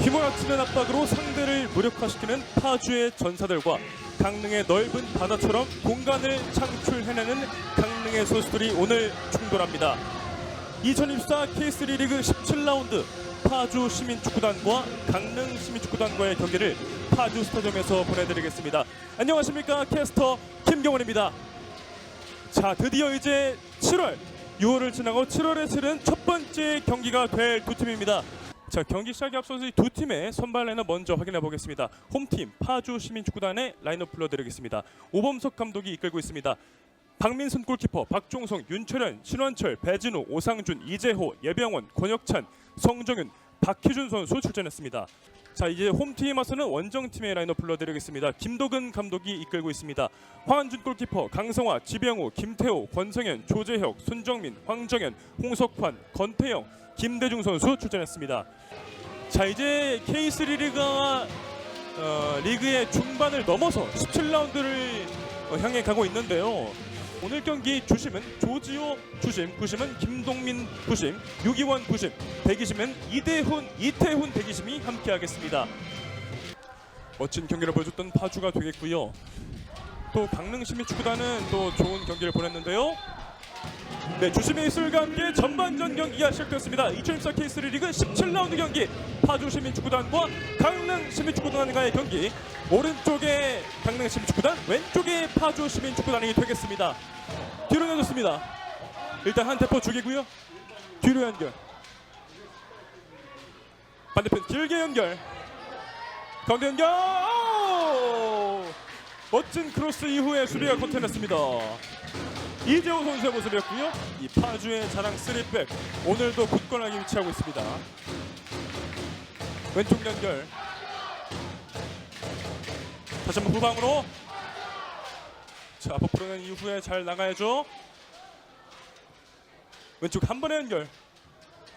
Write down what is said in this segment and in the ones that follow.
휘몰아치는 압박으로 상대를 무력화시키는 파주의 전사들과 강릉의 넓은 바다처럼 공간을 창출해내는 강릉의 선수들이 오늘 충돌합니다. 2024 K3 리그 17라운드 파주 시민축구단과 강릉 시민축구단과의 경기를 파주 스타디움에서 보내드리겠습니다. 안녕하십니까 캐스터 김경원입니다. 자 드디어 이제 7월 6월을 지나고 7월에 치른 첫 번째 경기가 될 두 팀입니다. 자 경기 시작에 앞서서 이 두 팀의 선발 라인업 먼저 확인해 보겠습니다. 홈팀 파주 시민축구단의 라인업 불러드리겠습니다. 오범석 감독이 이끌고 있습니다. 박민순 골키퍼, 박종성, 윤철현, 신원철, 배진우, 오상준, 이재호, 예병원, 권혁찬, 성정윤, 박희준 선수 출전했습니다. 자 이제 홈팀에 맞서는 원정팀의 라인업 불러드리겠습니다. 김도근 감독이 이끌고 있습니다. 황한준 골키퍼, 강성화, 지병우, 김태호, 권성현, 조재혁, 손정민, 황정현, 홍석환, 권태영, 김대중 선수 출전했습니다. 자 이제 K3 리그가 어, 리그의 중반을 넘어서 17라운드를 어, 향해 가고 있는데요. 오늘 경기 주심은 조지호 주심, 부심은 김동민 부심, 유기원 부심, 대기심은 이대훈, 이태훈 대기심이 함께하겠습니다. 멋진 경기를 보여줬던 파주가 되겠고요. 또 강릉 시민축구단은 또 좋은 경기를 보냈는데요. 네, 주심의 입술과 함께 전반전 경기가 시작되었습니다. 2024 K3 리그 17라운드 경기 파주 시민축구단과 강릉 시민축구단과의 경기 오른쪽에 강릉 시민축구단 왼쪽에 파주 시민축구단이 되겠습니다. 뒤로 내줬습니다. 일단 한 대포 죽이고요. 뒤로 연결. 반대편 길게 연결. 가운데 연결. 오! 멋진 크로스 이후에 수비가 컨텐했습니다. 이재호 선수의 모습이었고요. 이 파주의 자랑 3백 오늘도 굳건하게 위치하고 있습니다. 왼쪽 연결. 다시 한번 후방으로. 자, 풀어낸 이후에 잘 나가야죠. 왼쪽 한 번의 연결.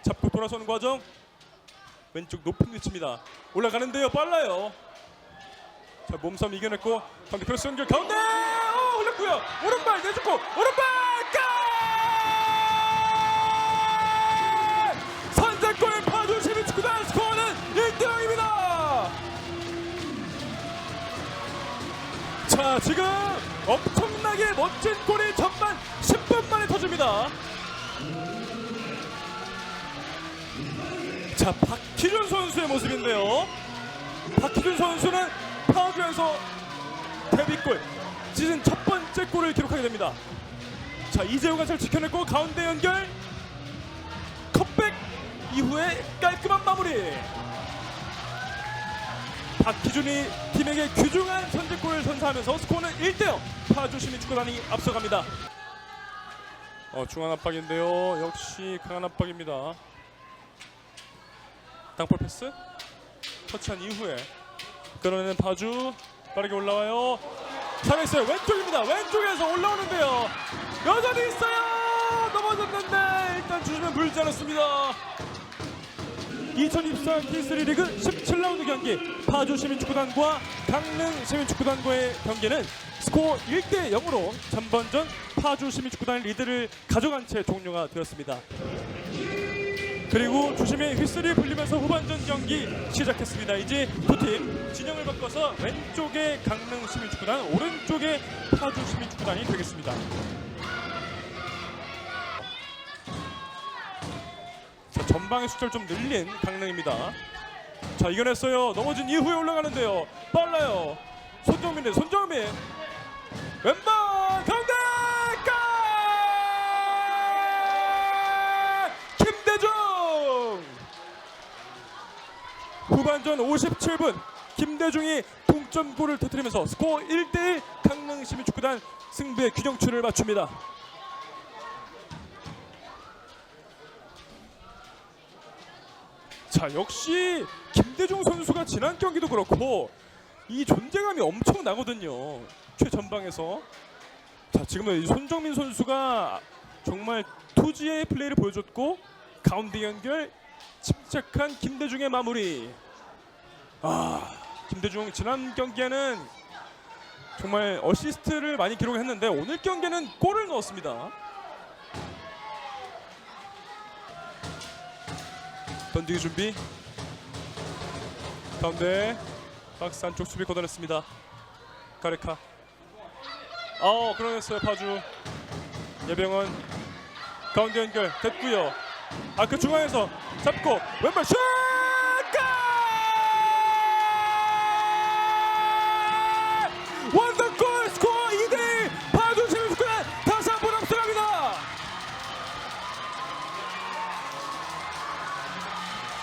잡고 돌아서는 과정. 왼쪽 높은 위치입니다. 올라가는데요. 빨라요. 자, 몸싸움 이겨냈고 가운데 크로스 연결 가운데 어, 흘렸고요. 오른발 내주고 오른발 골! 선제골 파주 시민축구단 스코어는 1대 0입니다. 자, 지금 엄청나게 멋진 골이 전반 10분 만에 터집니다. 자, 박희준 선수의 모습인데요. 박희준 선수는 파주에서 데뷔골 시즌 첫 번째 골을 기록하게 됩니다. 자 이재호가 잘 지켜냈고 가운데 연결 컵백 이후에 깔끔한 마무리. 박희준이 팀에게 귀중한 선제골을 선사하면서 스코어는 1대0 파주 시민 축구단이 앞서갑니다. 어, 중앙 압박인데요. 역시 강한 압박입니다. 땅볼 패스 터치한 이후에 끌어내는 파주 빠르게 올라와요. 살아있어요. 왼쪽입니다. 왼쪽에서 올라오는데요. 여전히 있어요. 넘어졌는데 일단 주심은 불지 않았습니다. 2024 K3 리그 17라운드 경기 파주 시민축구단과 강릉 시민축구단과의 경기는 스코어 1대 0으로 전반전 파주 시민축구단의 리드를 가져간 채 종료가 되었습니다. 그리고 주심의 휘슬이 불리면서 후반전 경기 시작했습니다. 이제 두 팀 진영을 바꿔서 왼쪽에 강릉 시민축구단, 오른쪽에 파주 시민축구단이 되겠습니다. 자, 전방의 숫자를 좀 늘린 강릉입니다. 자, 이겨냈어요. 넘어진 이후에 올라가는데요. 빨라요. 손정민의 손정민. 왼발 가운데 골! 김대중! 후반전 57분 김대중이 동점골을 터뜨리면서 스코어 1대1 강릉 시민축구단 승부의 균형추를 맞춥니다. 자 역시 김대중 선수가 지난 경기도 그렇고 이 존재감이 엄청 나거든요 최전방에서 자 지금은 이 손정민 선수가 정말 투지의 플레이를 보여줬고 가운데 연결 침착한 김대중의 마무리 아 김대중 지난 경기에는 정말 어시스트를 많이 기록했는데 오늘 경기에는 골을 넣었습니다 던지기 준비 가운데 박스 안쪽 수비 걷어냈습니다. 가레카. 어, 끌어냈어요 파주. 예병원 가운데 연결 됐고요. 아 그 중앙에서 잡고 왼발 슛! 골! 원더골 스코어 2대1 파주 시민축구단 다시 한번 앞서갑니다.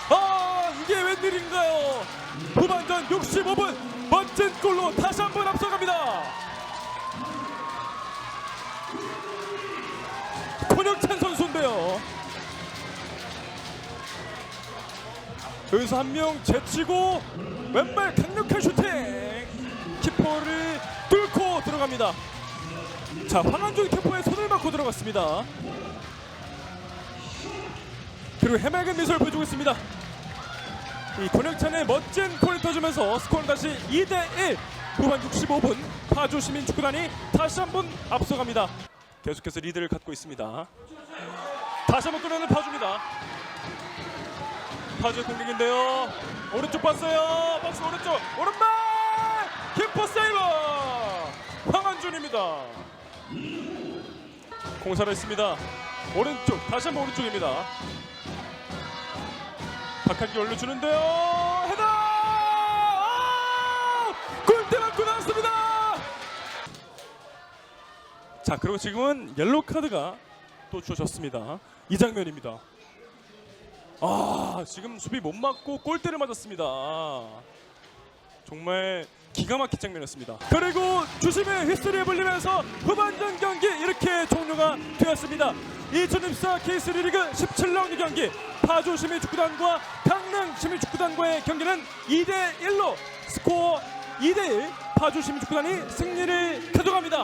아 이게 웬일인가요? 후반전 65분 멋진 골로 다시 한 번 앞서갑니다. 여기서 한 명 제치고 왼발 강력한 슈팅 키퍼를 뚫고 들어갑니다. 자 황한종이 템포에 손을 맞고 들어갔습니다. 그리고 해맑은 미소를 보여주고 있습니다. 이 권혁찬의 멋진 골을 터주면서 스코어는 다시 2대1 후반 65분 파주 시민축구단이 다시 한 번 앞서갑니다. 계속해서 리드를 갖고 있습니다. 다시 한번 끌어내는 파주입니다. 파주의 공격인데요. 오른쪽 봤어요. 박스 오른쪽 오른발 키퍼 세이버 황한준입니다. 공사를 했습니다. 오른쪽 다시 한번 오른쪽입니다. 박한기 올려주는데요. 헤더! 아! 골대 맞고 나왔습니다. 자 그리고 지금은 옐로우 카드가 또 주어졌습니다. 이 장면입니다. 아 지금 수비 못 맞고 골대를 맞았습니다. 정말 기가 막힌 장면이었습니다. 그리고 주심의 휘슬이 불리면서 후반전 경기 이렇게 종료가 되었습니다. 2024 K3 리그 17라운드 경기 파주 시민축구단과 강릉 시민축구단과의 경기는 2대 1로 스코어 2대 1 파주 시민축구단이 승리를 가져갑니다.